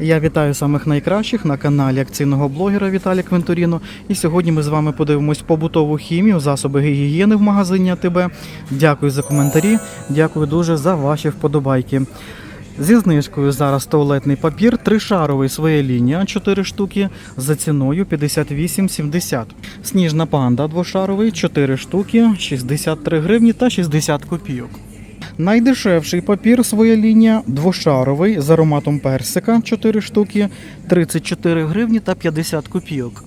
Я вітаю самих найкращих на каналі акційного блогера Віталія Квентуріно. І сьогодні ми з вами подивимось побутову хімію, засоби гігієни в магазині АТБ. Дякую за коментарі, дякую дуже за ваші вподобайки. Зі знижкою зараз туалетний папір, тришаровий своя лінія, 4 штуки за ціною 58,70. Сніжна панда двошаровий, 4 штуки, 63 гривні та 60 копійок. Найдешевший папір своя лінія двошаровий з ароматом персика 4 штуки, 34 гривні та 50 копійок.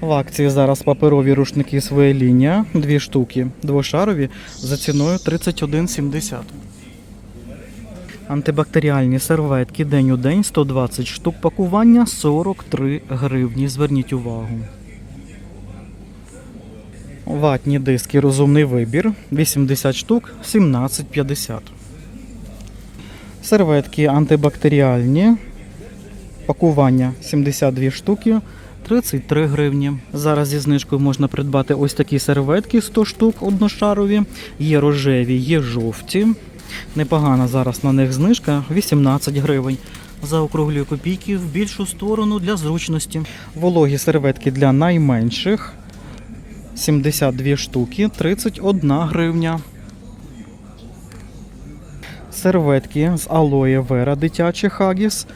В акції зараз паперові рушники своя лінія 2 штуки, двошарові за ціною 31,70. Антибактеріальні серветки день у день 120 штук пакування 43 гривні. Зверніть увагу. Ватні диски розумний вибір 80 штук 17,50. Серветки антибактеріальні. Пакування 72 штуки 33 гривні. Зараз зі знижкою можна придбати ось такі серветки 100 штук одношарові. Є рожеві, є жовті. Непогана зараз на них знижка 18 гривень. Заокруглюю копійки в більшу сторону для зручності. Вологі серветки для найменших 72 штуки, 31 гривня. Серветки з алоє вера дитячі хагіс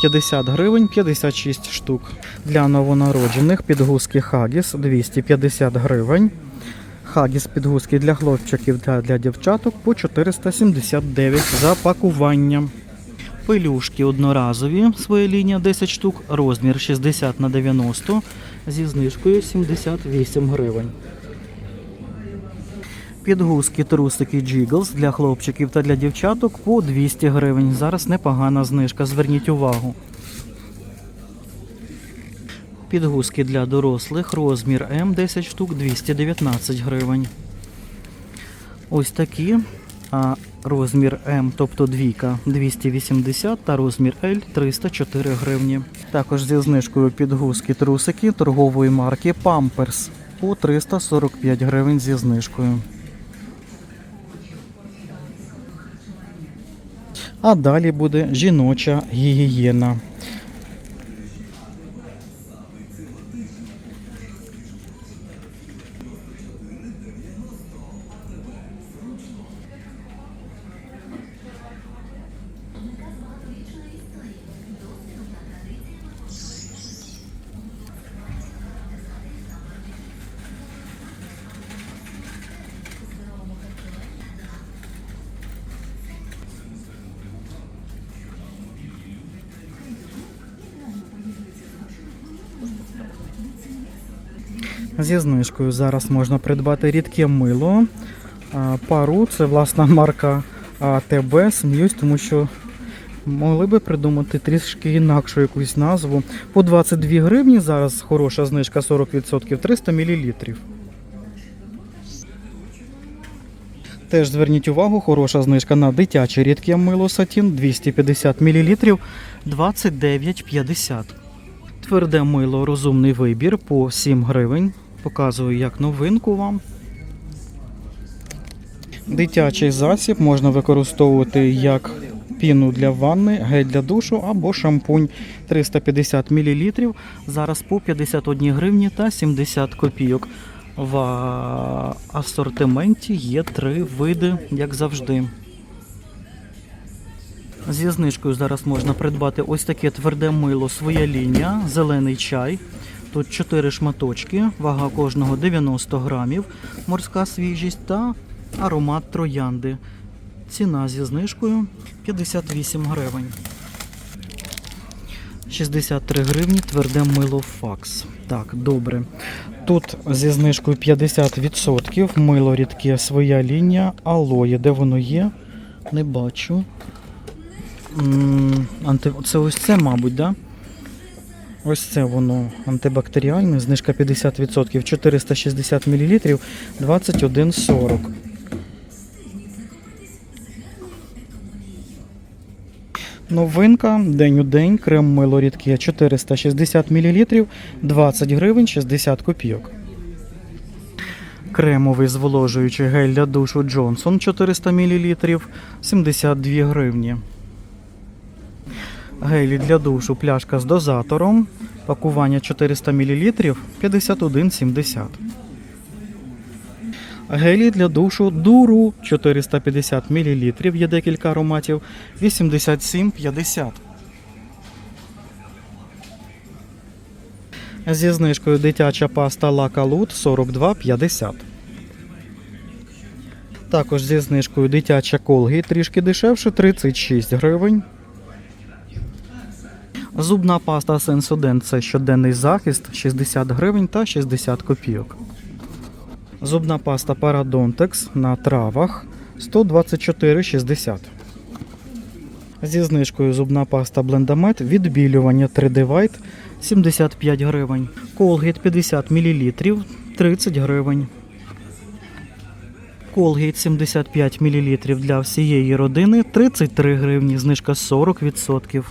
50 гривень 56 штук. Для новонароджених підгузки хагіс 250 гривень. Хагіс підгузки для хлопчиків та для дівчаток по 479 за пакування. Пилюшки одноразові, своя лінія 10 штук, розмір 60 на 90 зі знижкою 78 гривень. Підгузки, трусики Jiggles для хлопчиків та для дівчаток по 200 гривень. Зараз непогана знижка, зверніть увагу. Підгузки для дорослих, розмір М 10 штук 219 гривень. Ось такі. Розмір М, тобто двійка 280 та розмір L 304 гривні. Також зі знижкою підгузки трусики торгової марки Pampers по 345 гривень зі знижкою. А далі буде жіноча гігієна. Зі знижкою зараз можна придбати рідке мило. Пару це власна марка АТБ. Сміюсь, тому що могли би придумати трішки інакшу якусь назву. По 22 гривні зараз хороша знижка 40% 300 мл. Теж зверніть увагу, хороша знижка на дитяче рідке мило сатін 250 мл 29,50. Тверде мило розумний вибір по 7 гривень. Показую як новинку вам. Дитячий засіб можна використовувати як піну для ванни, гель для душу або шампунь 350 мл. Зараз по 51 гривні та 70 копійок. В асортименті є три види, як завжди. Зі знижкою зараз можна придбати ось таке тверде мило своя лінія, зелений чай. Тут 4 шматочки, вага кожного 90 грамів, морська свіжість та аромат троянди. Ціна зі знижкою 58 гривень. 63 гривні тверде мило факс. Так, добре. Тут зі знижкою 50% мило рідке своя лінія, алоє. Де воно є? Не бачу. Це ось це, мабуть, да? Ось це воно антибактеріальне, знижка 50%, 460 мл, 21,40. Новинка день у день, крем мило рідке 460 мл, 20 гривень 60 копійок. Кремовий зволожуючий гель для душу Джонсон 400 мл, 72 гривні. Гелі для душу пляшка з дозатором. Пакування 400 мл 51,70. Гелі для душу дуру 450 мл. Є декілька ароматів 87,50. Зі знижкою дитяча паста Лакалут 42,50. Також зі знижкою дитяча колги трішки дешевше 36 гривень. Зубна паста Sensoden – це щоденний захист 60 гривень та 60 копійок. Зубна паста Parodontex на травах 124,60. Зі знижкою зубна паста Blendamed відбілювання 3D White 75 гривень. Colgate 50 мл 30 гривень. Colgate 75 мл для всієї родини 33 гривні, знижка 40%.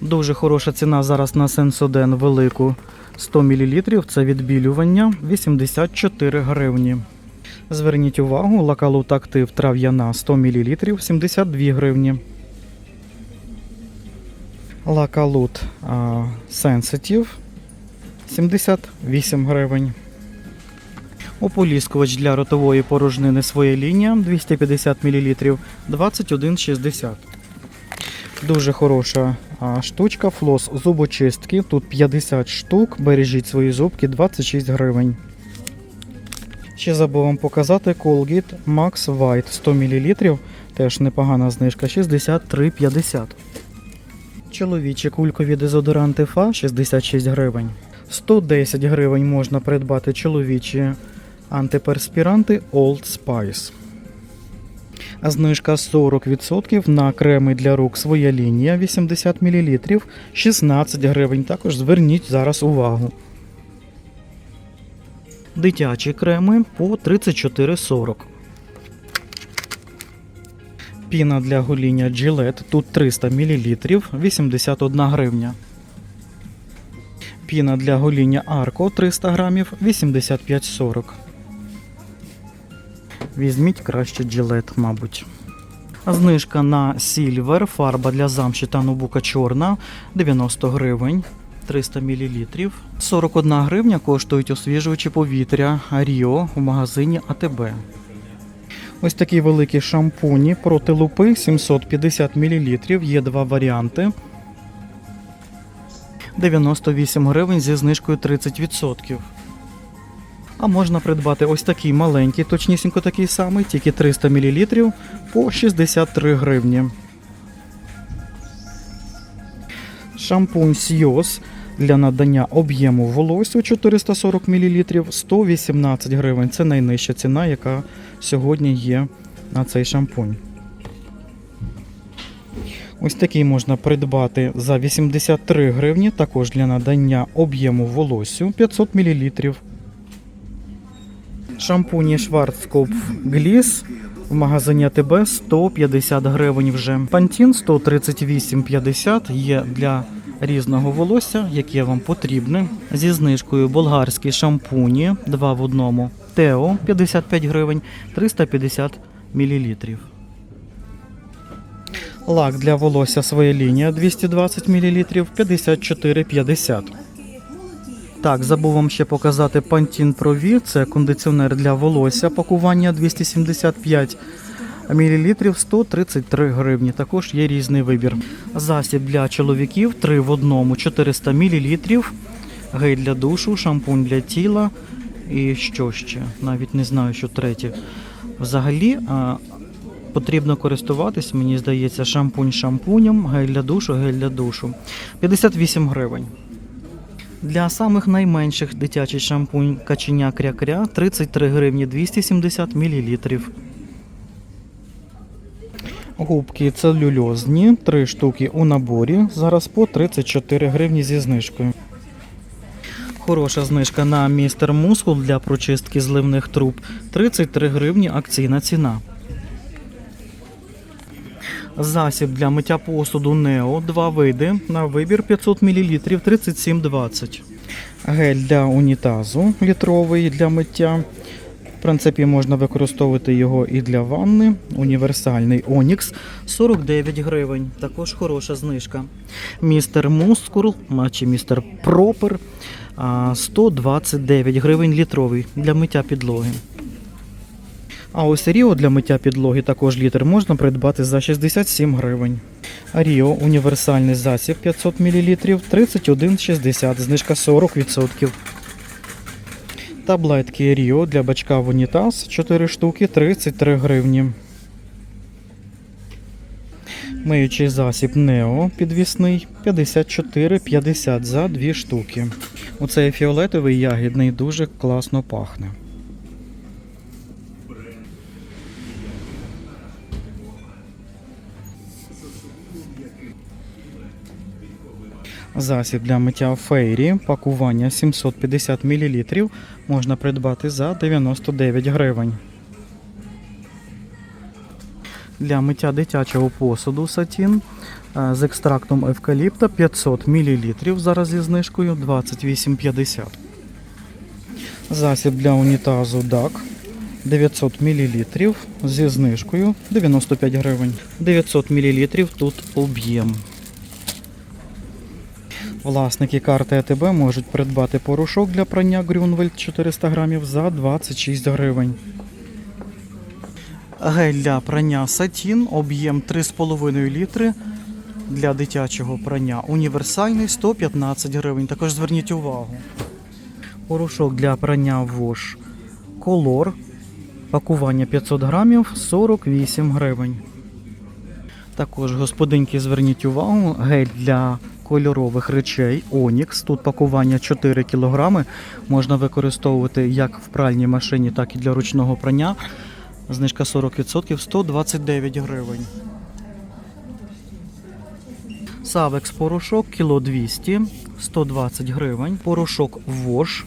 Дуже хороша ціна зараз на Сенсоден велику 100 мл. Це відбілювання 84 гривні. Зверніть увагу, лакалут актив трав'яна 100 мл 72 гривні. Лакалут Sensitive 78 гривень. Ополіскувач для ротової порожнини своя лінія 250 мл 21,60. Дуже хороша штучка, флос зубочистки. Тут 50 штук. Бережіть свої зубки 26 гривень. Ще забув вам показати Colgate Max White 100 мл. Теж непогана знижка 63,50. Чоловічі кулькові дезодоранти ФА 66 гривень. 110 гривень можна придбати чоловічі антиперспіранти Old Spice. Знижка 40% на креми для рук своя лінія 80 мл 16 гривень. Також зверніть зараз увагу. Дитячі креми по 34,40. Піна для гоління Gillette тут 300 мл 81 гривня. Піна для гоління Arco 300 грамів 85,40. Візьміть краще Gillette, мабуть. Знижка на Silver, фарба для замші та нубука чорна 90 гривень 300 мл. 41 гривня коштують освіжувачі повітря Ріо в магазині АТБ. Ось такі великі шампуні проти лупи 750 мл. Є два варіанти. 98 гривень зі знижкою 30%. А можна придбати ось такий маленький, точнісінько такий самий, тільки 300 мл по 63 гривні. Шампунь Сйоз для надання об'єму волосю 440 мл 118 гривень. Це найнижча ціна, яка сьогодні є на цей шампунь. Ось такий можна придбати за 83 гривні, також для надання об'єму волосю 500 мл. Шампуні Schwarzkopf Gliss в магазині АТБ 150 гривень вже. Пантін 138,50 є для різного волосся, яке вам потрібне. Зі знижкою болгарські шампуні 2 в одному. Тео 55 гривень 350 мл. Лак для волосся своя лінія 220 мл 54,50. Так, забув вам ще показати Pantene Pro V. Це кондиціонер для волосся. Пакування 275 мл 133 гривні. Також є різний вибір. Засіб для чоловіків 3 в одному 400 мл. Гель для душу, шампунь для тіла. І що ще? Навіть не знаю, що третє. Взагалі а, потрібно користуватись, мені здається, шампунь шампунем, гель для душу, гель для душу. 58 гривень. Для самих найменших дитячий шампунь каченя кря-кря 33 гривні 270 мл. Губки целюльозні, 3 штуки у наборі. Зараз по 34 гривні зі знижкою. Хороша знижка на містер мускул для прочистки зливних труб 33 гривні акційна ціна. Засіб для миття посуду Нео, два види на вибір 500 мл 37,20. Гель для унітазу літровий для миття В принципі, можна використовувати його і для ванни. Універсальний Онікс 49 гривень. Також хороша знижка. Містер Мускул, чи містер Пропер 129 гривень літровий для миття підлоги. А ось Ріо для миття підлоги також літр можна придбати за 67 гривень. Ріо універсальний засіб 500 мл 31,60, знижка 40%. Таблетки Ріо для бачка в унітаз 4 штуки 33 гривні. Миючий засіб Нео підвісний 54,50 за 2 штуки. Оцей фіолетовий ягідний дуже класно пахне. Засіб для миття фейрі, пакування 750 мл можна придбати за 99 гривень. Для миття дитячого посуду сатін е, з екстрактом евкаліпта 500 мл зараз зі знижкою 28,50. Засіб для унітазу DAC 900 мл зі знижкою 95 гривень. 900 мл тут об'єм. Власники карти АТБ можуть придбати порошок для прання Грюнвельд 400 грамів за 26 гривень. Гель для прання Сатін, об'єм 3,5 літри для дитячого прання. Універсальний 115 гривень. Також зверніть увагу. Порошок для прання Вош Колор. Пакування 500 грамів 48 гривень. Також, господинки, зверніть увагу, гель для кольорових речей Онікс. Тут пакування 4 кг. Можна використовувати як в пральній машині, так і для ручного прання. Знижка 40% 129 гривень. Савекс порошок кіло 200 120 гривень. Порошок Вош.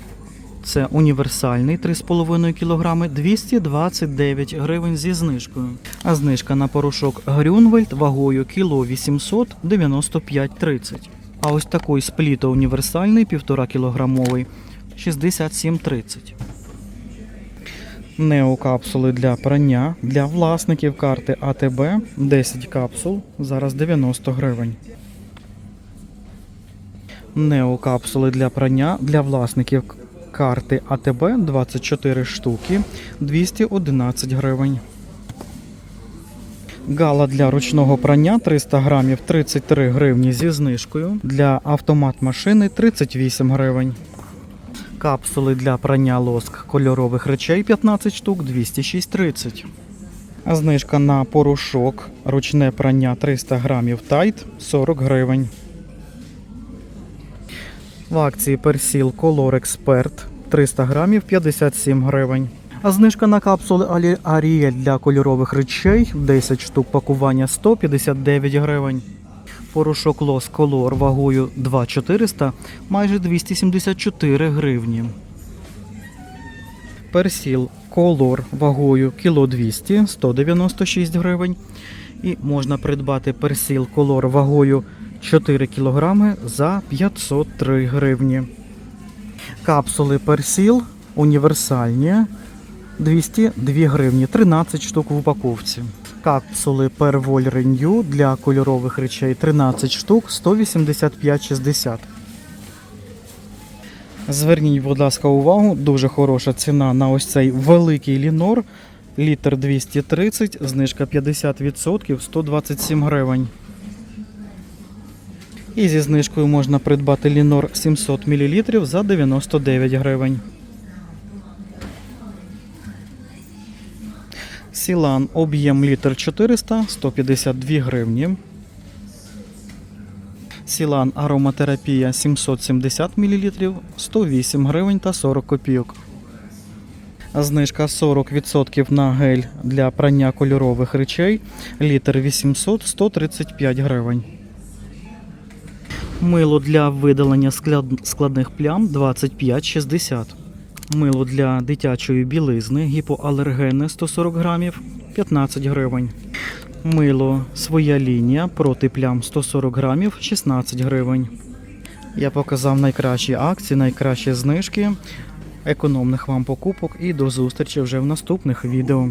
Це універсальний 3,5 кг 229 гривень зі знижкою. А знижка на порошок Грюнвельд вагою кіло 800 95,30. А ось такий спліто універсальний 1,5 кілограмовий 67,30. Неокапсули для прання для власників карти АТБ 10 капсул. Зараз 90 гривень. Неокапсули для прання для власників карти АТБ 24 штуки 211 гривень. Гала для ручного прання 300 грамів 33 гривні зі знижкою. Для автомат машини 38 гривень. Капсули для прання лоск кольорових речей 15 штук 206,30. Знижка на порошок ручне прання 300 грамів тайт 40 гривень. В акції Персіл Color Expert 300 грамів 57 гривень. А знижка на капсули Аріель для кольорових речей 10 штук пакування 159 гривень. Порошок Лос Color вагою 2400 майже 274 гривні. Персіл Color вагою кіло 200 196 гривень. І можна придбати персіл Color вагою 4 кг за 503 гривні. Капсули персіл універсальні 202 гривні, 13 штук в упаковці. Капсули Pervol Renew для кольорових речей 13 штук 185,60. Зверніть, будь ласка, увагу, дуже хороша ціна на ось цей великий лінор. Літр 230, знижка 50%, 127 гривень. І зі знижкою можна придбати лінор 700 мл за 99 гривень. Сілан об'єм літр 400 152 гривні. Сілан ароматерапія 770 мл 108 гривень та 40 копійок. Знижка 40% на гель для прання кольорових речей. Літр 800 135 гривень. Мило для видалення складних плям 25,60. Мило для дитячої білизни гіпоалергенне 140 грамів 15 гривень. Мило своя лінія проти плям 140 грамів 16 гривень. Я показав найкращі акції, найкращі знижки. економних вам покупок і до зустрічі вже в наступних відео.